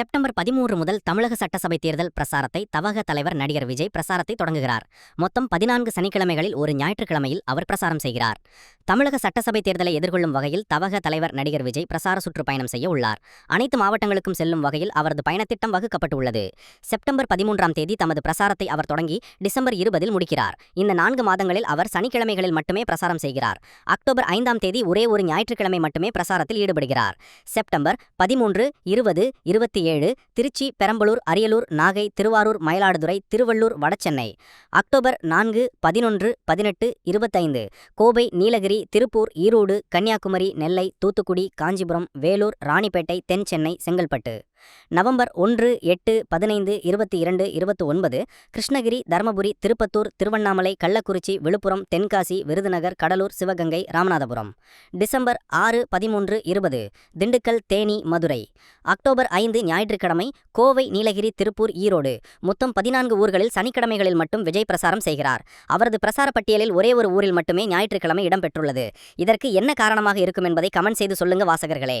September பதிமூன்று முதல் தமிழக சட்டசபை தேர்தல் பிரசாரத்தை தவக தலைவர் நடிகர் விஜய் பிரசாரத்தை தொடங்குகிறார். மொத்தம் பதினான்கு சனிக்கிழமைகளில் ஒரு ஞாயிற்றுக்கிழமையில் அவர் பிரசாரம் செய்கிறார். தமிழக சட்டசபை தேர்தலை எதிர்கொள்ளும் வகையில் தவக தலைவர் நடிகர் விஜய் பிரசார சுற்றுப்பயணம் செய்ய உள்ளார். அனைத்து மாவட்டங்களுக்கும் செல்லும் வகையில் அவரது பயணத்திட்டம் வகுக்கப்பட்டுள்ளது. செப்டம்பர் பதிமூன்றாம் தேதி தமது பிரசாரத்தை அவர் தொடங்கி டிசம்பர் இருபதில் முடிக்கிறார். இந்த நான்கு மாதங்களில் அவர் சனிக்கிழமைகளில் மட்டுமே பிரசாரம் செய்கிறார். அக்டோபர் ஐந்தாம் தேதி ஒரே ஒரு ஞாயிற்றுக்கிழமை மட்டுமே பிரசாரத்தில் ஈடுபடுகிறார். செப்டம்பர் பதிமூன்று இருபது இருபத்தி ஏழு திருச்சி பெரம்பலூர் அரியலூர் நாகை திருவாரூர் மயிலாடுதுறை திருவள்ளூர் வடசென்னை. அக்டோபர் நான்கு பதினொன்று பதினெட்டு இருபத்தைந்து. கோவை நீலகிரி திருப்பூர் ஈரோடு கன்னியாகுமரி நெல்லை தூத்துக்குடி காஞ்சிபுரம் வேலூர் ராணிப்பேட்டை தென் சென்னை செங்கல்பட்டு. நவம்பர் ஒன்று எட்டு பதினைந்து இருபத்தி இரண்டு இருபத்தி ஒன்பது கிருஷ்ணகிரி தருமபுரி திருப்பத்தூர் திருவண்ணாமலை கள்ளக்குறிச்சி விழுப்புரம் தென்காசி விருதுநகர் கடலூர் சிவகங்கை ராமநாதபுரம். டிசம்பர் ஆறு பதிமூன்று இருபது திண்டுக்கல் தேனி மதுரை. அக்டோபர் ஐந்து ஞாயிற்றுக்கிழமை கோவை நீலகிரி திருப்பூர் ஈரோடு. மொத்தம் பதினான்கு ஊர்களில் சனிக்கிழமைகளில் மட்டும் விஜய் பிரசாரம் செய்கிறார். அவரது பிரசார பட்டியலில் ஒரே ஒரு ஊரில் மட்டுமே ஞாயிற்றுக்கிழமை இடம்பெற்றுள்ளது. இதற்கு என்ன காரணமாக இருக்கும் என்பதை கமெண்ட் செய்து சொல்லுங்க வாசகர்களே.